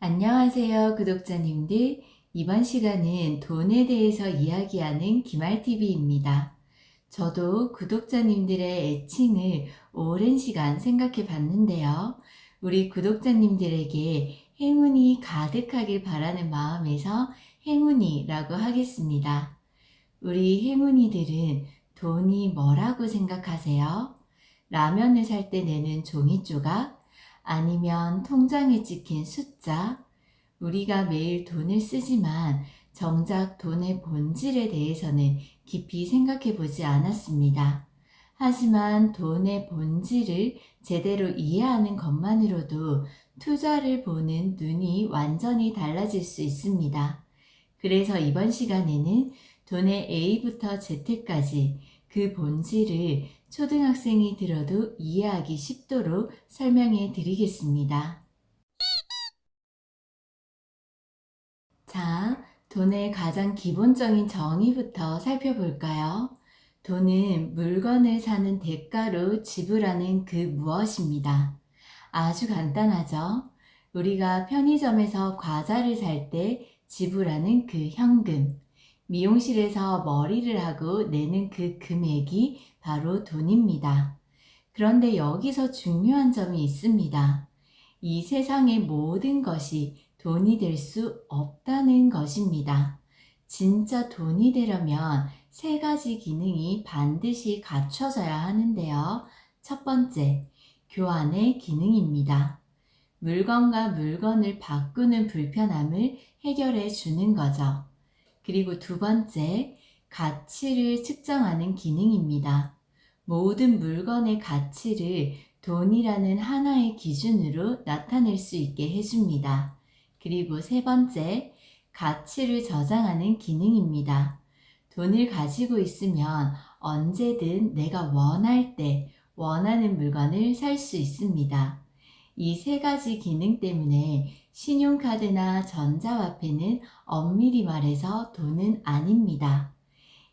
안녕하세요, 구독자님들. 이번 시간은 돈에 대해서 이야기하는 김알TV입니다. 저도 구독자님들의 애칭을 오랜 시간 생각해 봤는데요. 우리 구독자님들에게 행운이 가득하길 바라는 마음에서 행운이라고 하겠습니다. 우리 행운이들은 돈이 뭐라고 생각하세요? 라면을 살 때 내는 종이 조각? 아니면 통장에 찍힌 숫자? 우리가 매일 돈을 쓰지만 정작 돈의 본질에 대해서는 깊이 생각해 보지 않았습니다. 하지만 돈의 본질을 제대로 이해하는 것만으로도 투자를 보는 눈이 완전히 달라질 수 있습니다. 그래서 이번 시간에는 돈의 A부터 Z까지 그 본질을 초등학생이 들어도 이해하기 쉽도록 설명해 드리겠습니다. 자, 돈의 가장 기본적인 정의부터 살펴볼까요? 돈은 물건을 사는 대가로 지불하는 그 무엇입니다. 아주 간단하죠? 우리가 편의점에서 과자를 살 때 지불하는 그 현금, 미용실에서 머리를 하고 내는 그 금액이 바로 돈입니다. 그런데 여기서 중요한 점이 있습니다. 이 세상의 모든 것이 돈이 될 수 없다는 것입니다. 진짜 돈이 되려면 세 가지 기능이 반드시 갖춰져야 하는데요. 첫 번째, 교환의 기능입니다. 물건과 물건을 바꾸는 불편함을 해결해 주는 거죠. 그리고 두 번째, 가치를 측정하는 기능입니다. 모든 물건의 가치를 돈이라는 하나의 기준으로 나타낼 수 있게 해줍니다. 그리고 세 번째, 가치를 저장하는 기능입니다. 돈을 가지고 있으면 언제든 내가 원할 때 원하는 물건을 살 수 있습니다. 이 세 가지 기능 때문에 신용카드나 전자화폐는 엄밀히 말해서 돈은 아닙니다.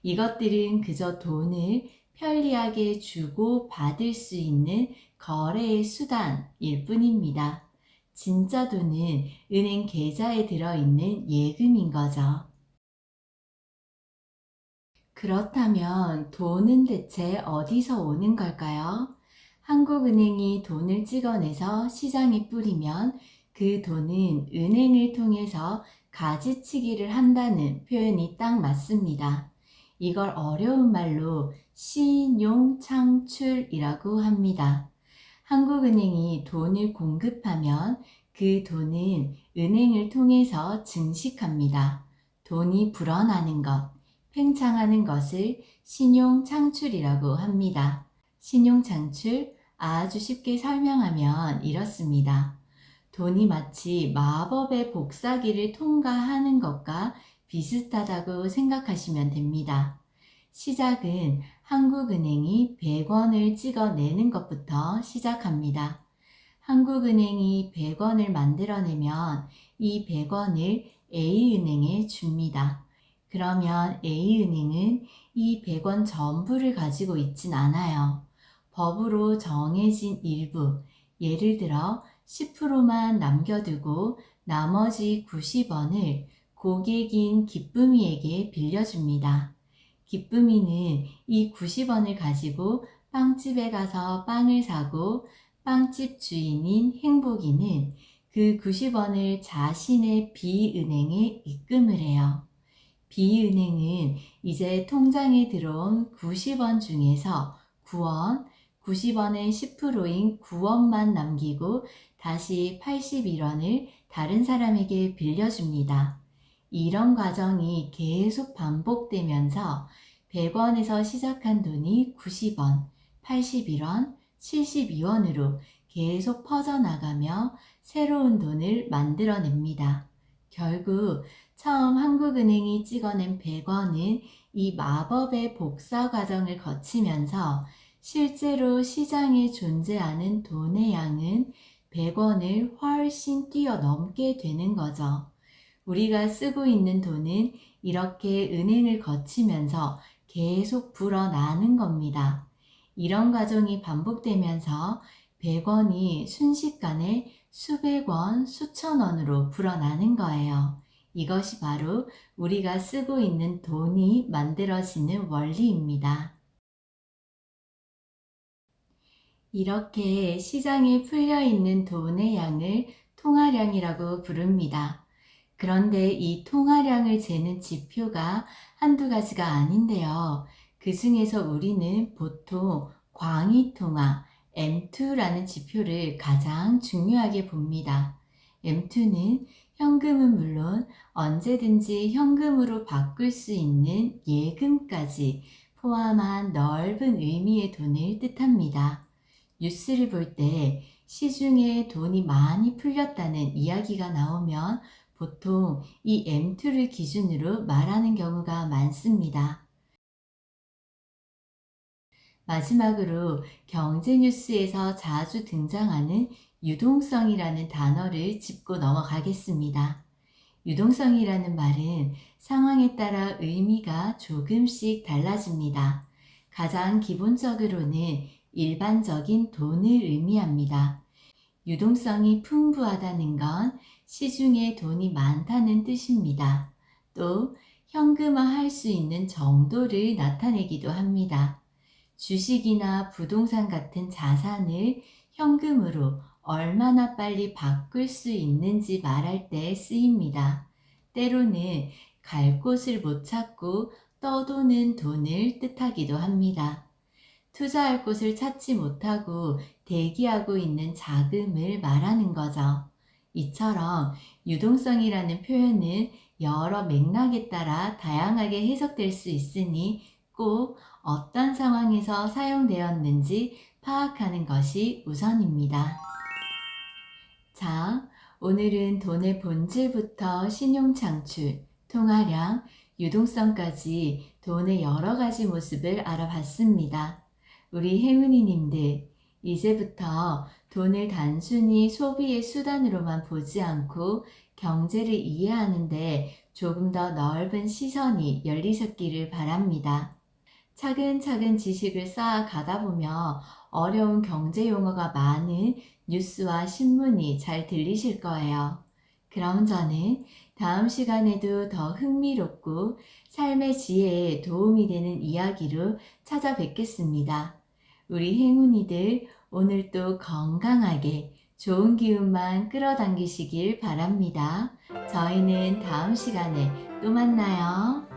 이것들은 그저 돈을 편리하게 주고 받을 수 있는 거래의 수단일 뿐입니다. 진짜 돈은 은행 계좌에 들어있는 예금인 거죠. 그렇다면 돈은 대체 어디서 오는 걸까요? 한국은행이 돈을 찍어내서 시장에 뿌리면 그 돈은 은행을 통해서 가지치기를 한다는 표현이 딱 맞습니다. 이걸 어려운 말로 신용창출이라고 합니다. 한국은행이 돈을 공급하면 그 돈은 은행을 통해서 증식합니다. 돈이 불어나는 것, 팽창하는 것을 신용창출이라고 합니다. 신용창출 아주 쉽게 설명하면 이렇습니다. 돈이 마치 마법의 복사기를 통과하는 것과 비슷하다고 생각하시면 됩니다. 시작은 한국은행이 100원을 찍어내는 것부터 시작합니다. 한국은행이 100원을 만들어내면 이 100원을 A은행에 줍니다. 그러면 A은행은 이 100원 전부를 가지고 있진 않아요. 법으로 정해진 일부, 예를 들어 10%만 남겨두고 나머지 90원을 고객인 기쁨이에게 빌려줍니다. 기쁨이는 이 90원을 가지고 빵집에 가서 빵을 사고 빵집 주인인 행복이는 그 90원을 자신의 B은행에 입금을 해요. B은행은 이제 통장에 들어온 90원 중에서 9원, 90원의 10%인 9원만 남기고 다시 81원을 다른 사람에게 빌려줍니다. 이런 과정이 계속 반복되면서 100원에서 시작한 돈이 90원, 81원, 72원으로 계속 퍼져나가며 새로운 돈을 만들어냅니다. 결국 처음 한국은행이 찍어낸 100원은 이 마법의 복사 과정을 거치면서 실제로 시장에 존재하는 돈의 양은 100원을 훨씬 뛰어넘게 되는 거죠. 우리가 쓰고 있는 돈은 이렇게 은행을 거치면서 계속 불어나는 겁니다. 이런 과정이 반복되면서 100원이 순식간에 수백 원, 수천 원으로 불어나는 거예요. 이것이 바로 우리가 쓰고 있는 돈이 만들어지는 원리입니다. 이렇게 시장에 풀려 있는 돈의 양을 통화량이라고 부릅니다. 그런데 이 통화량을 재는 지표가 한두 가지가 아닌데요. 그 중에서 우리는 보통 광의통화 M2라는 지표를 가장 중요하게 봅니다. M2는 현금은 물론 언제든지 현금으로 바꿀 수 있는 예금까지 포함한 넓은 의미의 돈을 뜻합니다. 뉴스를 볼 때 시중에 돈이 많이 풀렸다는 이야기가 나오면 보통 이 M2를 기준으로 말하는 경우가 많습니다. 마지막으로 경제 뉴스에서 자주 등장하는 유동성이라는 단어를 짚고 넘어가겠습니다. 유동성이라는 말은 상황에 따라 의미가 조금씩 달라집니다. 가장 기본적으로는 일반적인 돈을 의미합니다. 유동성이 풍부하다는 건 시중에 돈이 많다는 뜻입니다. 또 현금화할 수 있는 정도를 나타내기도 합니다. 주식이나 부동산 같은 자산을 현금으로 얼마나 빨리 바꿀 수 있는지 말할 때 쓰입니다. 때로는 갈 곳을 못 찾고 떠도는 돈을 뜻하기도 합니다. 투자할 곳을 찾지 못하고 대기하고 있는 자금을 말하는 거죠. 이처럼 유동성이라는 표현은 여러 맥락에 따라 다양하게 해석될 수 있으니 꼭 어떤 상황에서 사용되었는지 파악하는 것이 우선입니다. 자, 오늘은 돈의 본질부터 신용 창출, 통화량, 유동성까지 돈의 여러 가지 모습을 알아봤습니다. 우리 행운이님들, 이제부터 돈을 단순히 소비의 수단으로만 보지 않고 경제를 이해하는데 조금 더 넓은 시선이 열리셨기를 바랍니다. 차근차근 지식을 쌓아 가다 보면 어려운 경제 용어가 많은 뉴스와 신문이 잘 들리실 거예요. 그럼 저는 다음 시간에도 더 흥미롭고 삶의 지혜에 도움이 되는 이야기로 찾아뵙겠습니다. 우리 행운이들 오늘도 건강하게 좋은 기운만 끌어당기시길 바랍니다. 저희는 다음 시간에 또 만나요.